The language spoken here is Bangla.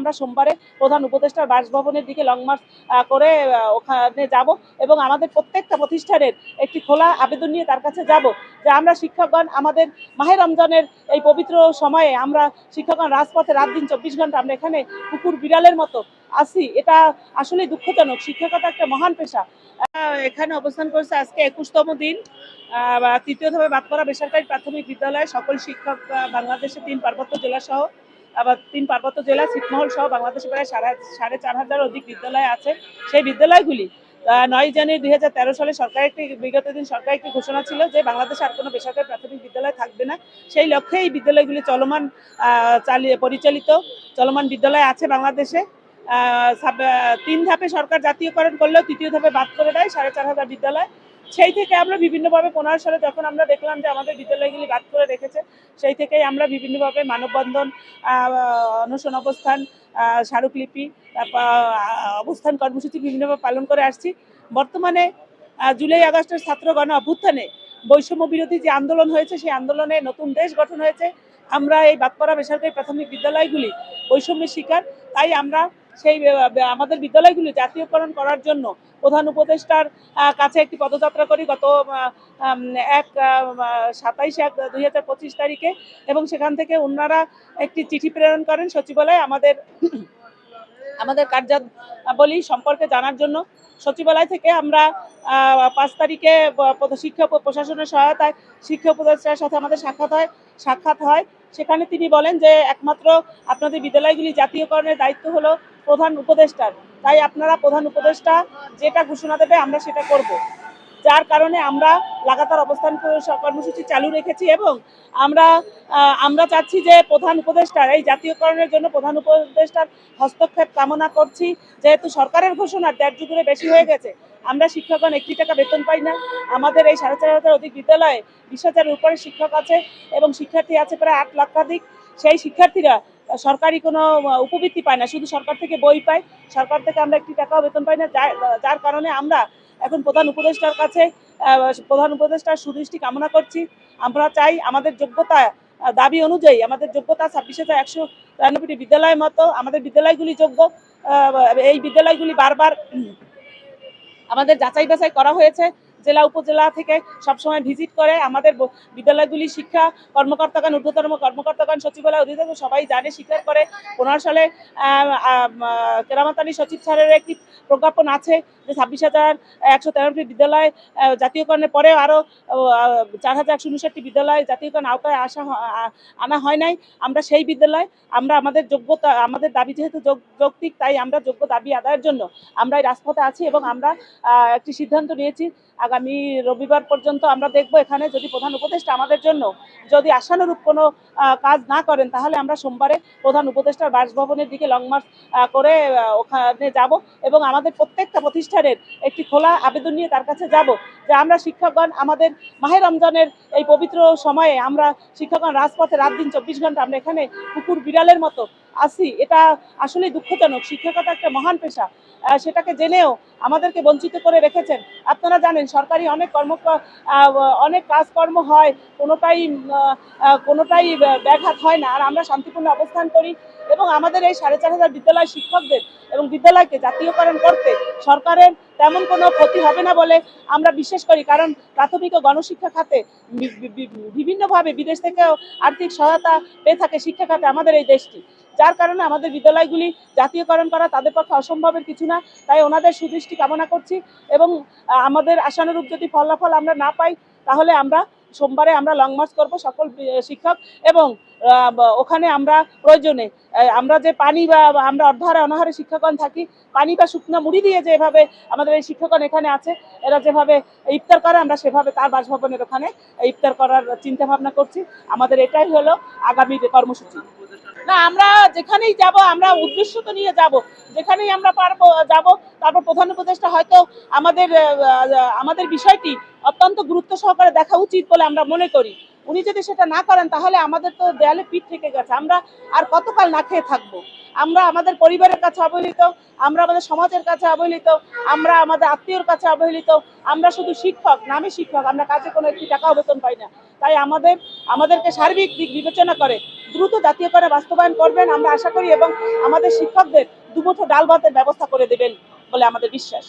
আমরা সোমবারে প্রধান উপদেষ্টার বাসভবনের দিকে লং মার্চ করে ওখানে যাব এবং আমাদের প্রত্যেকটা প্রতিষ্ঠানের একটি খোলা আবেদন নিয়ে তার কাছে যাব যে আমরা শিক্ষকগণ, আমাদের মাহের রমজানের এই পবিত্র সময়ে আমরা শিক্ষকগণ রাজপথে রাত দিন চব্বিশ ঘণ্টা আমরা এখানে কুকুর বিড়ালের মতো আসি। এটা আসলে দুঃখজনক। শিক্ষকতা একটা মহান পেশা। এখানে অবস্থান করছে আজকে একুশতম দিন। তৃতীয় ধাপে করা বেসরকারি প্রাথমিক বিদ্যালয়ে সকল শিক্ষক বাংলাদেশের তিন পার্বত্য জেলা সহ আবার তিন পার্বত্য জেলা, ছিটমহল সহ বাংলাদেশে প্রায় সাড়ে সাড়ে চার হাজার অধিক বিদ্যালয় আছে। সেই বিদ্যালয়গুলি নয় জানুয়ারি দুই হাজার তেরো সালে সরকার একটি, বিগত দিন সরকার একটি ঘোষণা ছিল যে বাংলাদেশে আর কোনো বেসরকারি প্রাথমিক বিদ্যালয় থাকবে না। সেই লক্ষ্যে এই বিদ্যালয়গুলি চলমান চালিয়ে পরিচালিত, চলমান বিদ্যালয় আছে বাংলাদেশে। তিন ধাপে সরকার জাতীয়করণ করলেও তৃতীয় ধাপে বাদ করে দেয় সাড়ে চার হাজার বিদ্যালয়। সেই থেকে আমরা বিভিন্নভাবে পনেরো সালে যখন আমরা দেখলাম যে আমাদের বিদ্যালয়গুলি বাদ করে রেখেছে, সেই থেকেই আমরা বিভিন্নভাবে মানববন্ধন অনশন অবস্থান স্মারকলিপি অবস্থান কর্মসূচি বিভিন্নভাবে পালন করে আসছি। বর্তমানে জুলাই আগস্টের ছাত্র গণ অভ্যুত্থানে বৈষম্য বিরোধী যে আন্দোলন হয়েছে, সেই আন্দোলনে নতুন দেশ গঠন হয়েছে। আমরা এই বাদপাড়া বেসরকারি প্রাথমিক বিদ্যালয়গুলি বৈষম্যের শিকার। তাই আমরা সেই আমাদের বিদ্যালয়গুলি জাতীয়করণ করার জন্য প্রধান উপদেষ্টার কাছে একটি পদযাত্রা করি গত এক সাতাইশ এক দুই হাজার পঁচিশ তারিখে এবং সেখান থেকে ওনারা একটি চিঠি প্রেরণ করেন সচিবালয়ে। আমাদের আমাদের কার্যাবলী সম্পর্কে জানার জন্য সচিবালয় থেকে আমরা পাঁচ তারিখে শিক্ষা প্রশাসনের সহায়তায় শিক্ষা উপদেষ্টার সাথে আমাদের সাক্ষাৎ হয় সাক্ষাৎ হয়। সেখানে তিনি বলেন যে একমাত্র আপনাদের বিদ্যালয়গুলি জাতীয়করণের দায়িত্ব হলো প্রধান উপদেষ্টার। তাই আপনারা প্রধান উপদেষ্টা যেটা ঘোষণা দেবে আমরা সেটা করব। যার কারণে আমরা লাগাতার অবস্থান কর্মসূচি চালু রেখেছি এবং আমরা আমরা চাচ্ছি যে প্রধান উপদেষ্টার, এই জাতীয়করণের জন্য প্রধান উপদেষ্টার হস্তক্ষেপ কামনা করছি। যেহেতু সরকারের ঘোষণা দেড় যুগের বেশি হয়ে গেছে, আমরা শিক্ষকগণ একটি টাকা বেতন পাই না। আমাদের এই সাড়ে চার হাজার অধিক বিদ্যালয়ে বিশ হাজারের উপরে শিক্ষক আছে এবং শিক্ষার্থী আছে প্রায় আট লক্ষাধিক। সেই শিক্ষার্থীরা সরকারি কোনো উপবৃত্তি পায় না। শুধু সরকার থেকে বই পায়, সরকার থেকে আমরা একটি টাকাও বেতন পাই না। যার- কারণে আমরা এখন প্রধান উপদেষ্টার কাছে প্রধান উপদেষ্টার সুদৃষ্টি কামনা করছি। আমরা চাই আমাদের যোগ্যতা দাবি অনুযায়ী আমাদের যোগ্যতা ছাব্বিশ হাজার একশো তিরানব্বইটি বিদ্যালয়ের মতো, আমাদের বিদ্যালয়গুলি যোগ্য এই বিদ্যালয়গুলি বারবার আমাদের যাচাই বাছাই করা হয়েছে। জেলা উপজেলা থেকে সবসময় ভিজিট করে। আমাদের বিদ্যালয়গুলি শিক্ষা কর্মকর্তাগণ ঊর্ধ্বতম কর্মকর্তাগণ সচিবালয় অধিদপ্তর সবাই জানে স্বীকার করে। পনেরো সালে আহ, আহ, কেরামত আলী সচিব স্যারের একটি প্রজ্ঞাপন আছে যে ছাব্বিশ হাজার একশো তেরোটি বিদ্যালয় জাতীয়করণের পরেও আরও চার হাজার একশো উনষাটটি বিদ্যালয় জাতীয়করণ আওতায় আসা আনা হয় নাই। আমরা সেই বিদ্যালয় আমরা আমাদের যোগ্যতা আমাদের দাবি যেহেতু যৌক্তিক তাই আমরা যোগ্য দাবি আদায়ের জন্য আমরা এই রাজপথে আছি এবং আমরা একটি সিদ্ধান্ত নিয়েছি। আগামী রবিবার পর্যন্ত আমরা দেখব এখানে যদি প্রধান উপদেষ্টা আমাদের জন্য যদি আশানুরূপ কোনো কাজ না করেন, তাহলে আমরা সোমবারে প্রধান উপদেষ্টার বাসভবনের দিকে লং মার্চ করে ওখানে যাব এবং আমাদের প্রত্যেকটা প্রতিষ্ঠানের একটি খোলা আবেদন নিয়ে তার কাছে যাব যে আমরা শিক্ষকগণ, আমাদের মাহে রমজানের এই পবিত্র সময়ে আমরা শিক্ষকগণ রাজপথে রাত দিন চব্বিশ ঘণ্টা আমরা এখানে কুকুর বিড়ালের মতো আসি। এটা আসলে দুঃখজনক। শিক্ষকতা একটা মহান পেশা। সেটাকে জেনেও আমাদেরকে বঞ্চিত করে রেখেছেন। আপনারা জানেন সরকারি অনেক কর্ম অনেক কাজকর্ম হয়, কোনোটাই কোনোটাই ব্যাঘাত হয় না। আর আমরা শান্তিপূর্ণ অবস্থান করি এবং আমাদের এই সাড়ে চার হাজার বিদ্যালয় শিক্ষকদের এবং বিদ্যালয়কে জাতীয়করণ করতে সরকারের তেমন কোনো ক্ষতি হবে না বলে আমরা বিশ্বাস করি। কারণ প্রাথমিক ও গণশিক্ষা খাতে বিভিন্নভাবে বিদেশ থেকেও আর্থিক সহায়তা পেয়ে থাকে শিক্ষা খাতে আমাদের এই দেশটি। যার কারণে আমাদের বিদ্যালয়গুলি জাতীয়করণ করা তাদের পক্ষে অসম্ভবের কিছু না। তাই ওনাদের সুদৃষ্টি কামনা করছি এবং আমাদের আশানুরূপ যদি ফলাফল আমরা না পাই, তাহলে আমরা সোমবারে আমরা লং মার্চ করব সকল শিক্ষক এবং ওখানে আমরা প্রয়োজনে আমরা যে পানি বা আমরা অর্ধারে অনাহারে শিক্ষকগণ থাকি, পানি বা শুকনো মুড়ি দিয়ে যেভাবে আমাদের এই শিক্ষকগণ এখানে আছে, এরা যেভাবে ইফতার করে, আমরা সেভাবে তার বাসভবনের ওখানে ইফতার করার চিন্তা ভাবনা করছি। আমাদের এটাই হলো আগামী কর্মসূচি। না, আমরা যেখানেই যাব, আমরা উদ্দেশ্য তো নিয়ে যাব। যেখানেই আমরা পারব, যাব, তারপর প্রধান উপদেষ্টা হয়তো আমাদের আমাদের বিষয়টি অত্যন্ত গুরুত্ব সহকারে দেখা উচিত বলে আমরা মনে করি। উনি যদি সেটা না করেন, তাহলে আমাদের তো দেয়ালে পিঠ থেকে গেছে। আমরা আর কতকাল না খেয়ে থাকব? আমরা আমাদের পরিবারের কাছে অবহেলিত, আমরা আমাদের সমাজের কাছে অবহেলিত, আমরা আমাদের আত্মীয়র কাছে অবহেলিত, আমরা শুধু শিক্ষক, নামে শিক্ষক, আমরা কাজে কোনো একটি টাকাও বেতন পাই না। তাই আমাদের, আমাদেরকে সার্বিক দিক বিবেচনা করে, দ্রুত জাতীয়করণে বাস্তবায়ন করবেন আমরা আশা করি, এবং আমাদের শিক্ষকদের দুমুঠো ডাল ভাতের ব্যবস্থা করে দেবেন বলে আমাদের বিশ্বাস।